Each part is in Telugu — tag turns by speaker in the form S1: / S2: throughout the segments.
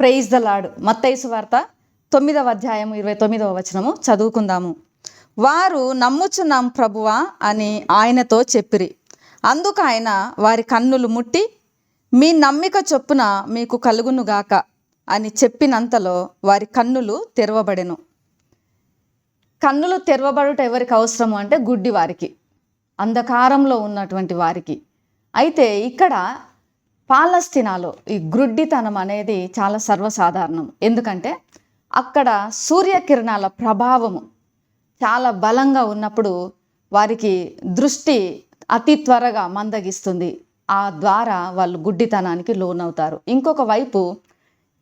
S1: ప్రైజ్ ద లాడ్ మత్తైసు వార్త తొమ్మిదవ అధ్యాయం ఇరవై తొమ్మిదవ వచనము. చదువుకుందాము. వారు నమ్ముచున్నాం ప్రభువా అని ఆయనతో చెప్పిరి. అందుకు ఆయన వారి కన్నులు ముట్టి మీ నమ్మిక చొప్పున మీకు కలుగునుగాక అని చెప్పినంతలో వారి కన్నులు తెరవబడెను. కన్నులు తెరవబడుట ఎవరికి అవసరము అంటే గుడ్డి వారికి అంధకారంలో ఉన్నటువంటి వారికి. అయితే ఇక్కడ పాలస్తీనాలో ఈ గ్రుడ్డితనం అనేది చాలా సర్వసాధారణం. ఎందుకంటే అక్కడ సూర్యకిరణాల ప్రభావము చాలా బలంగా ఉన్నప్పుడు వారికి దృష్టి అతి త్వరగా మందగిస్తుంది. ఆ ద్వారా వాళ్ళు గుడ్డితనానికి లోనవుతారు. ఇంకొక వైపు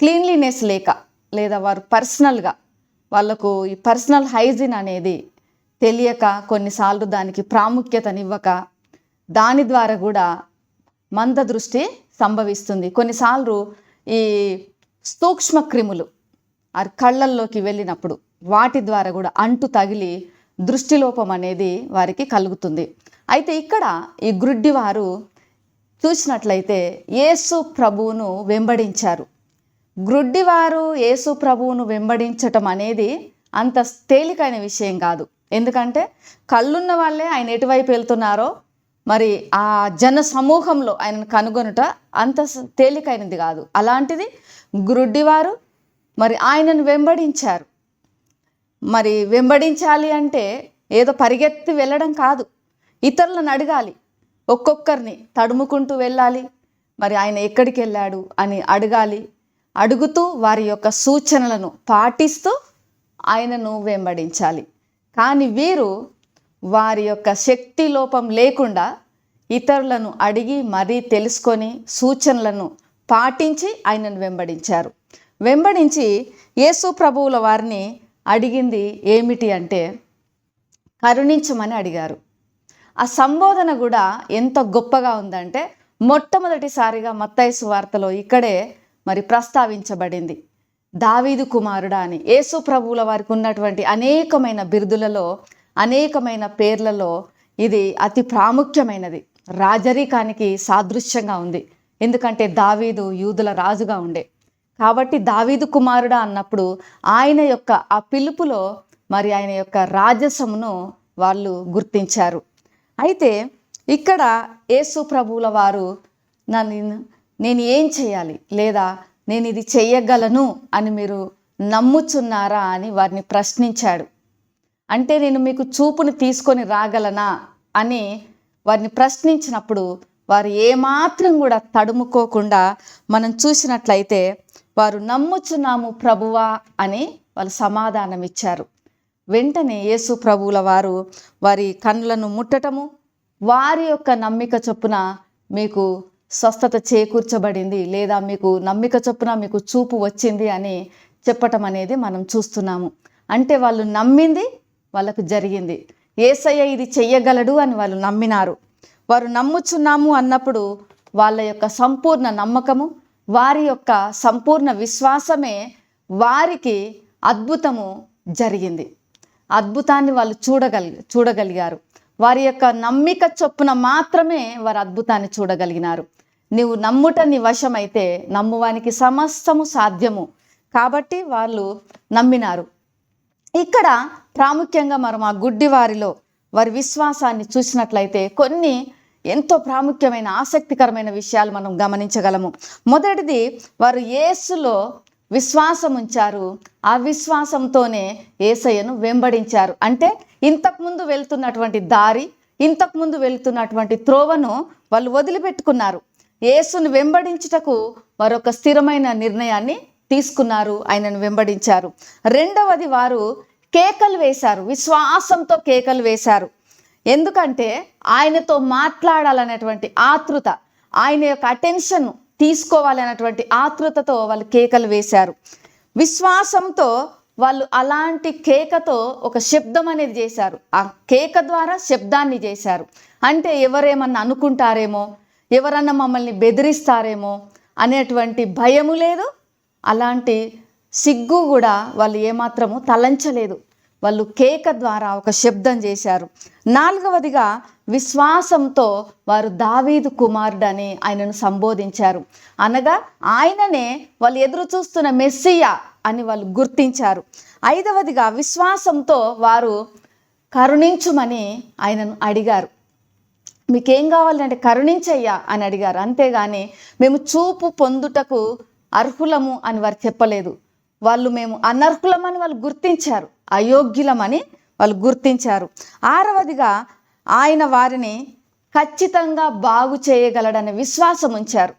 S1: క్లీన్లీనెస్ లేక లేదా వారు పర్సనల్గా వాళ్ళకు ఈ పర్సనల్ హైజీన్ అనేది తెలియక కొన్నిసార్లు దానికి ప్రాముఖ్యతనివ్వక దాని ద్వారా కూడా మంద దృష్టి సంభవిస్తుంది. కొన్నిసార్లు ఈ సూక్ష్మ క్రిములు ఆ కళ్ళల్లోకి వెళ్ళినప్పుడు వాటి ద్వారా కూడా అంటు తగిలి దృష్టిలోపం అనేది వారికి కలుగుతుంది. అయితే ఇక్కడ ఈ గ్రుడ్డి వారు చూసినట్లయితే యేసు ప్రభువును వెంబడించారు. గ్రుడ్డివారు యేసు ప్రభువును వెంబడించటం అనేది అంత తేలికైన విషయం కాదు. ఎందుకంటే కళ్ళున్న వాళ్ళే ఆయన ఎటువైపు వెళ్తున్నారో మరి ఆ జన సమూహంలో ఆయనను కనుగొనుట అంత తేలికైనది కాదు. అలాంటిది గురుడ్డివారు మరి ఆయనను వెంబడించారు. మరి వెంబడించాలి అంటే ఏదో పరిగెత్తి వెళ్ళడం కాదు. ఇతరులను అడగాలి. ఒక్కొక్కరిని తడుముకుంటూ వెళ్ళాలి. మరి ఆయన ఎక్కడికి వెళ్ళాడు అని అడగాలి. అడుగుతూ వారి యొక్క సూచనలను పాటిస్తూ ఆయనను వెంబడించాలి. కానీ వీరు వారి యొక్క శక్తి లోపం లేకుండా ఇతరులను అడిగి మరీ తెలుసుకొని సూచనలను పాటించి ఆయనను వెంబడించారు. వెంబడించి యేసు ప్రభువుల వారిని అడిగింది ఏమిటి అంటే కరుణించమని అడిగారు. ఆ సంబోధన కూడా ఎంత గొప్పగా ఉందంటే మొట్టమొదటిసారిగా మత్తైసు వార్తలో ఇక్కడే మరి ప్రస్తావించబడింది. దావీదు కుమారుడా అని యేసు ప్రభువుల వారికి ఉన్నటువంటి అనేకమైన బిరుదులలో అనేకమైన పేర్లలో ఇది అతి ప్రాముఖ్యమైనది. రాజరికానికి సాదృశ్యంగా ఉంది. ఎందుకంటే దావీదు యూదుల రాజుగా ఉండే. కాబట్టి దావీదు కుమారుడా అన్నప్పుడు ఆయన యొక్క ఆ పిలుపులో మరి ఆయన యొక్క రాజసమును వాళ్ళు గుర్తించారు. అయితే ఇక్కడ యేసు ప్రభువుల వారు నన్ను నేను ఏం చేయాలి? లేదా నేను ఇది చెయ్యగలను అని మీరు నమ్ముచున్నారా అని వారిని ప్రశ్నించాడు. అంటే నేను మీకు చూపుని తీసుకొని రాగలనా అని వారిని ప్రశ్నించినప్పుడు వారు ఏమాత్రం కూడా తడుముకోకుండా మనం చూసినట్లయితే వారు నమ్ముచున్నాము ప్రభువా అని వాళ్ళు సమాధానం ఇచ్చారు. వెంటనే యేసు ప్రభువుల వారు వారి కన్నులను ముట్టటము వారి యొక్క నమ్మిక చొప్పున మీకు స్వస్థత చేకూర్చబడింది లేదా మీకు నమ్మిక చొప్పున మీకు చూపు వచ్చింది అని చెప్పటం అనేది మనం చూస్తున్నాము. అంటే వాళ్ళు నమ్మింది వాళ్ళకు జరిగింది. ఏసయ్య ఇది చెయ్యగలడు అని వాళ్ళు నమ్మినారు. వారు నమ్ముచున్నాము అన్నప్పుడు వాళ్ళ యొక్క సంపూర్ణ నమ్మకము వారి యొక్క సంపూర్ణ విశ్వాసమే వారికి అద్భుతము జరిగింది. అద్భుతాన్ని వాళ్ళు చూడగలి చూడగలిగారు. వారి యొక్క నమ్మిక చొప్పున మాత్రమే వారు అద్భుతాన్ని చూడగలిగినారు. నీవు నమ్ముట నీ వశమైతే నమ్మువానికి సమస్తము సాధ్యము. కాబట్టి వాళ్ళు నమ్మినారు. ఇక్కడ ప్రాముఖ్యంగా మనం ఆ గుడ్డి వారిలో వారి విశ్వాసాన్ని చూసినట్లయితే కొన్ని ఎంతో ప్రాముఖ్యమైన ఆసక్తికరమైన విషయాలు మనం గమనించగలము. మొదటిది వారు యేసులో విశ్వాసం ఉంచారు. ఆ విశ్వాసంతోనే ఏసయ్యను వెంబడించారు. అంటే ఇంతకుముందు వెళ్తున్నటువంటి దారి ఇంతకుముందు వెళ్తున్నటువంటి త్రోవను వాళ్ళు వదిలిపెట్టుకున్నారు. యేసును వెంబడించుటకు మరొక స్థిరమైన నిర్ణయాన్ని తీసుకున్నారు ఆయనను వెంబడించారు. రెండవది వారు కేకలు వేశారు విశ్వాసంతో కేకలు వేశారు. ఎందుకంటే ఆయనతో మాట్లాడాలనేటువంటి ఆతృత ఆయన యొక్క అటెన్షన్ తీసుకోవాలనేటువంటి ఆతృతతో వాళ్ళు కేకలు వేశారు. విశ్వాసంతో వాళ్ళు అలాంటి కేకతో ఒక శబ్దం అనేది చేశారు. ఆ కేక ద్వారా శబ్దాన్ని చేశారు. అంటే ఎవరేమన్నా అనుకుంటారేమో ఎవరన్నా మమ్మల్ని బెదిరిస్తారేమో అనేటువంటి భయము లేదు అలాంటి సిగ్గు కూడా వాళ్ళు ఏమాత్రము తలంచలేదు. వాళ్ళు కేక ద్వారా ఒక శబ్దం చేశారు. నాలుగవదిగా విశ్వాసంతో వారు దావీదు కుమారుడని ఆయనను సంబోధించారు. అనగా ఆయననే వాళ్ళు ఎదురు చూస్తున్న మెస్సియా అని వాళ్ళు గుర్తించారు. ఐదవదిగా విశ్వాసంతో వారు కరుణించుమని ఆయనను అడిగారు. మీకేం కావాలంటే కరుణించయ్యా అని అడిగారు. అంతేగాని మేము చూపు పొందుటకు అర్హులము అని వారు చెప్పలేదు. వాళ్ళు మేము అనర్హులమని వాళ్ళు గుర్తించారు. అయోగ్యులమని వాళ్ళు గుర్తించారు. ఆరవదిగా ఆయన వారిని ఖచ్చితంగా బాగు చేయగలడనే విశ్వాసం ఉంచారు.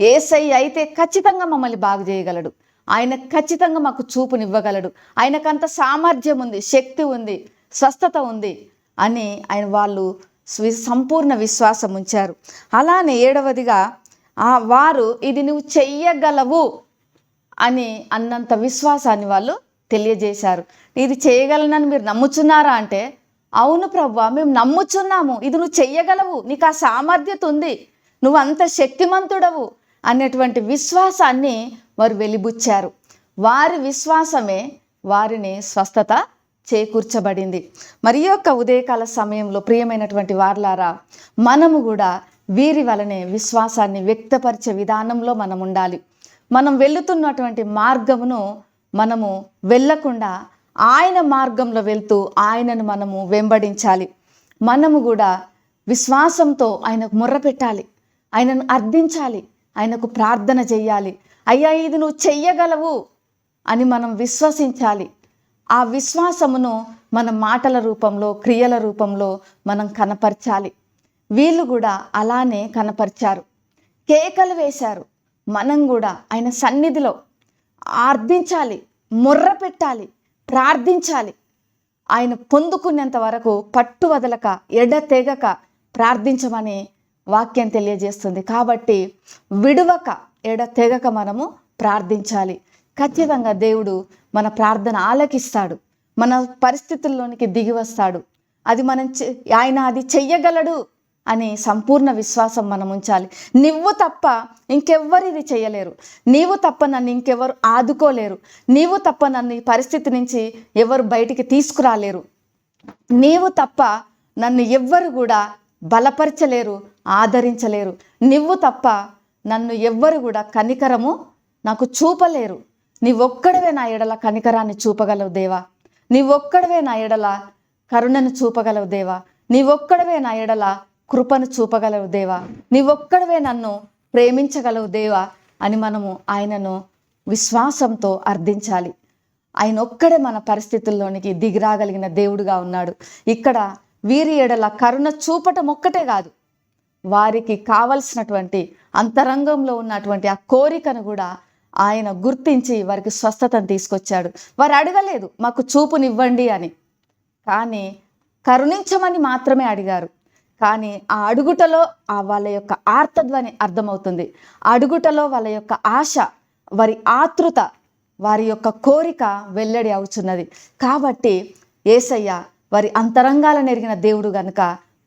S1: ఏసై అయితే ఖచ్చితంగా మమ్మల్ని బాగు చేయగలడు. ఆయన ఖచ్చితంగా మాకు చూపునివ్వగలడు. ఆయనకంత సామర్థ్యం ఉంది శక్తి ఉంది స్వస్థత ఉంది అని ఆయన వాళ్ళు సంపూర్ణ విశ్వాసం ఉంచారు. అలానే ఏడవదిగా వారు ఇది నువ్వు చెయ్యగలవు అని అన్నంత విశ్వాసాన్ని వాళ్ళు తెలియజేశారు. ఇది చేయగలనని మీరు నమ్ముచున్నారా అంటే అవును ప్రభు మేము నమ్ముచున్నాము. ఇది నువ్వు చెయ్యగలవు. నీకు ఆ సామర్థ్యత ఉంది. నువ్వు అంత శక్తిమంతుడవు అనేటువంటి విశ్వాసాన్ని వారు వెలిబుచ్చారు. వారి విశ్వాసమే వారిని స్వస్థత చేకూర్చబడింది. మరి యొక్క ఉదయకాల సమయంలో ప్రియమైనటువంటి వార్లారా మనము కూడా వీరి వలనే విశ్వాసాన్ని వ్యక్తపరిచే విధానంలో మనం ఉండాలి. మనం వెళుతున్నటువంటి మార్గమును మనము వెళ్ళకుండా ఆయన మార్గంలో వెళ్తూ ఆయనను మనము వెంబడించాలి. మనము కూడా విశ్వాసంతో ఆయనకు మొర్ర పెట్టాలి. ఆయనను అర్థించాలి. ఆయనకు ప్రార్థన చెయ్యాలి అయ్యా ఇది నువ్వు చెయ్యగలవు అని మనం విశ్వసించాలి. ఆ విశ్వాసమును మన మాటల రూపంలో క్రియల రూపంలో మనం కనపరచాలి. వీళ్ళు కూడా అలానే కనపరిచారు. కేకలు వేశారు. మనం కూడా ఆయన సన్నిధిలో ఆర్థించాలి మొర్ర పెట్టాలి ప్రార్థించాలి. ఆయన పొందుకునేంత వరకు పట్టు వదలక ఎడతెగక ప్రార్థించమని వాక్యం తెలియజేస్తుంది. కాబట్టి విడువక ఎడతెగక మనము ప్రార్థించాలి. ఖచ్చితంగా దేవుడు మన ప్రార్థన ఆలకిస్తాడు. మన పరిస్థితుల్లోనికి దిగి వస్తాడు. అది మనం చె- ఆయన అది చెయ్యగలడు. అని సంపూర్ణ విశ్వాసం మనం ఉంచాలి. నువ్వు తప్ప ఇంకెవ్వరు ఇది చేయలేరు. నీవు తప్ప నన్ను ఇంకెవరు ఆదుకోలేరు. నీవు తప్ప నన్ను ఈ పరిస్థితి నుంచి ఎవరు బయటికి తీసుకురాలేరు. నీవు తప్ప నన్ను ఎవ్వరు కూడా బలపరచలేరు ఆదరించలేరు. నువ్వు తప్ప నన్ను ఎవ్వరు కూడా కనికరము నాకు చూపలేరు. నీవొక్కడవే నా ఎడల కనికరాన్ని చూపగలవు దేవా. నీవొక్కడవే నా ఎడల కరుణను చూపగలవు దేవా. నీవొక్కడవే నా ఎడల కృపను చూపగలవు దేవా. నీవొక్కడవే నన్ను ప్రేమించగలవు దేవా అని మనము ఆయనను విశ్వాసంతో అర్థించాలి. ఆయన ఒక్కడే మన పరిస్థితుల్లోనికి దిగిరాగలిగిన దేవుడుగా ఉన్నాడు. ఇక్కడ వీరి ఎడల కరుణ చూపటం ఒక్కటే కాదు. వారికి కావలసినటువంటి అంతరంగంలో ఉన్నటువంటి ఆ కోరికను కూడా ఆయన గుర్తించి వారికి స్వస్థతను తీసుకొచ్చాడు. వారు అడగలేదు మాకు చూపునివ్వండి అని. కానీ కరుణించమని మాత్రమే అడిగారు. కానీ ఆ అడుగుటలో ఆ వాళ్ళ యొక్క ఆర్తధ్వని అర్థమవుతుంది. ఆ అడుగుటలో వాళ్ళ యొక్క ఆశ వారి ఆతృత వారి యొక్క కోరిక వెల్లడి అవుతున్నది కాబట్టి ఏసయ్య వారి అంతరంగాలను ఎరిగిన దేవుడు గనుక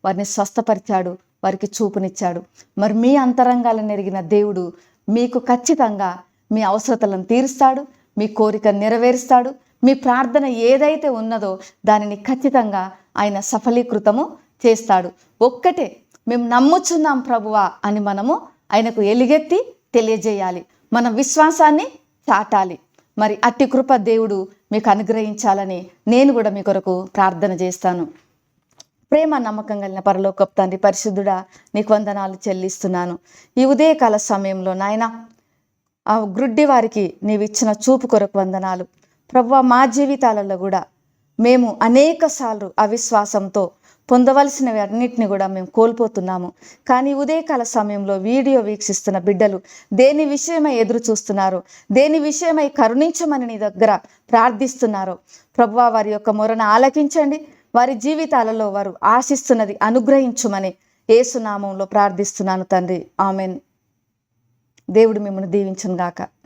S1: వారిని స్వస్థపరిచాడు వారికి చూపునిచ్చాడు. మరి మీ అంతరంగాలను ఎరిగిన దేవుడు మీకు ఖచ్చితంగా మీ అవసరతలను తీరుస్తాడు మీ కోరిక నెరవేరుస్తాడు మీ ప్రార్థన ఏదైతే ఉన్నదో దానిని ఖచ్చితంగా ఆయన సఫలీకృతము చేస్తాడు. ఒక్కటే మేము నమ్ముచున్నాం ప్రభువా అని మనము ఆయనకు ఎలుగెత్తి తెలియజేయాలి. మన విశ్వాసాన్ని చాటాలి. మరి అట్టి కృప దేవుడు మీకు అనుగ్రహించాలని నేను కూడా మీ కొరకు ప్రార్థన చేస్తాను. ప్రేమ నమ్మకం కలిగిన పరలోకపు తండ్రి పరిశుద్ధుడా నీకు వందనాలు చెల్లిస్తున్నాను. ఈ ఉదయకాల సమయంలో నాయన ఆ గ్రుడ్డి వారికి నీవు ఇచ్చిన చూపు కొరకు వందనాలు. ప్రభు మా జీవితాలలో కూడా మేము అనేక సార్లు అవిశ్వాసంతో పొందవలసినవి అన్నిటిని కూడా మేము కోల్పోతున్నాము. కానీ ఉదయకాల సమయంలో వీడియో వీక్షిస్తున్న బిడ్డలు దేని విషయమై ఎదురు చూస్తున్నారు? దేని విషయమై కరుణించమని నీ దగ్గర ప్రార్థిస్తున్నారు? ప్రభువా వారి యొక్క మొరను ఆలకించండి. వారి జీవితాలలో వారు ఆశిస్తున్నది అనుగ్రహించుమని ఏసునామంలో ప్రార్థిస్తున్నాను తండ్రి. ఆమెన్. దేవుడు మిమ్మల్ని దీవించును గాక